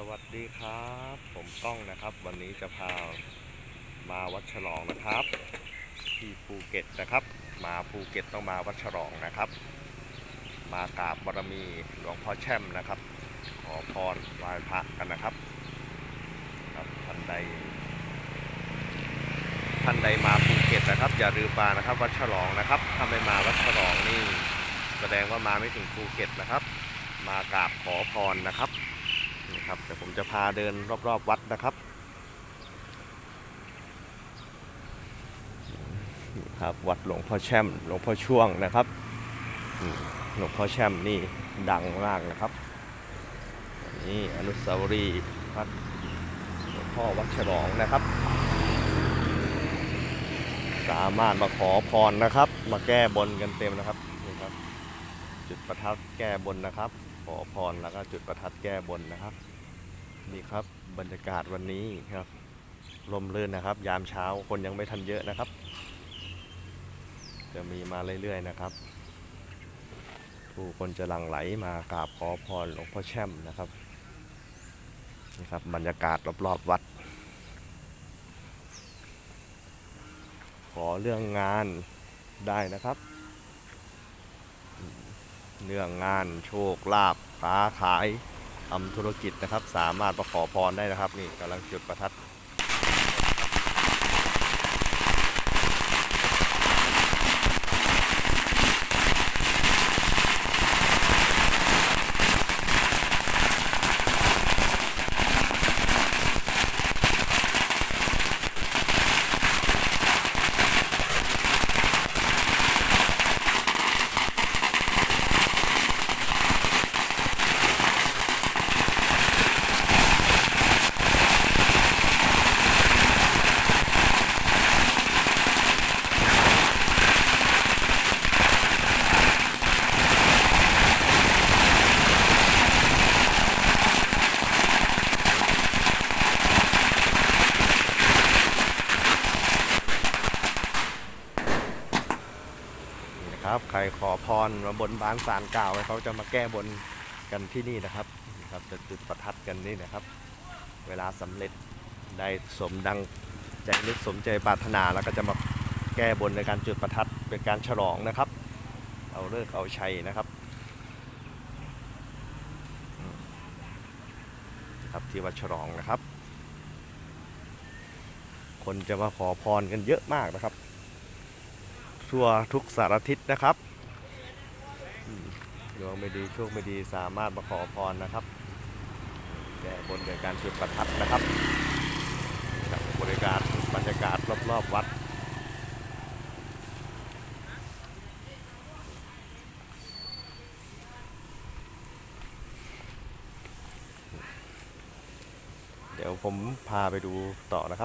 สวัสดีครับ ผมก้องนะครับ วันนี้จะพามาวัดฉลองนะครับ ที่ภูเก็ตนะครับ มาภูเก็ตต้องมาวัดฉลองนะครับ มากราบบารมีหลวงพ่อแช่มนะครับ ขอพรไหว้พระกันนะครับครับท่านใดท่านใดมาภูเก็ตนะครับ อย่าลืมมานะครับ วัดฉลองนะครับถ้าไม่มาวัดฉลองนี่ แสดงว่ามาไม่ถึงภูเก็ตนะครับ มากราบขอพรนะครับ นี่ครับเดี๋ยวผมจะพาเดินรอบๆวัดนะครับนี่ครับวัดหลวงพ่อแช่มหลวงพ่อช่วงนะครับหลวงพ่อแช่มนี่ดังมากนะครับนี่อนุสาวรีย์วัดหลวงพ่อวัดฉลองนะครับ สามารถมาขอพรนะครับ มาแก้บนกันเต็มนะครับนี่ครับ จุดประทัดแก้บนนะครับ ขอพรแล้วก็จุดประทัดแก้บนนะครับ นี่ครับบรรยากาศวันนี้ครับลมลื่นนะครับ ยามเช้าคนยังไม่ทันเยอะนะครับ จะมีมาเรื่อยๆนะครับ ผู้คนจะหลั่งไหลมากราบขอพรหลวงพ่อแช่มนะครับนี่ครับบรรยากาศรอบๆวัด ขอเรื่องงานได้นะครับ เรื่องงานโชคลาภค้าขายทำธุรกิจนะครับ สามารถมาขอพรได้นะครับ นี่กำลังจุดประทัด ครับใครขอพรมาบนบานสารกล่าวเขาจะมาแก้บนกันที่นี่นะครับครับจะจุดประทัดกันนี่นะครับ เวลาสำเร็จได้สมดังใจนึกสมใจปรารถนาแล้วก็จะมาแก้บนในการจุดประทัดเป็นการฉลองนะครับ เอาเลิกเอาชัยนะครับครับที่วัดฉลองนะครับ คนจะมาขอพรกันเยอะมากนะครับ ทั่วทุกสารทิศนะครับดวงไม่ดีโชคไม่ดีสามารถมาขอพรนะครับแก้บนโดยการจุดประทัดนะครับครับบริการบรรยากาศรอบๆวัดเดี๋ยวผมพาไปดูต่อนะครับ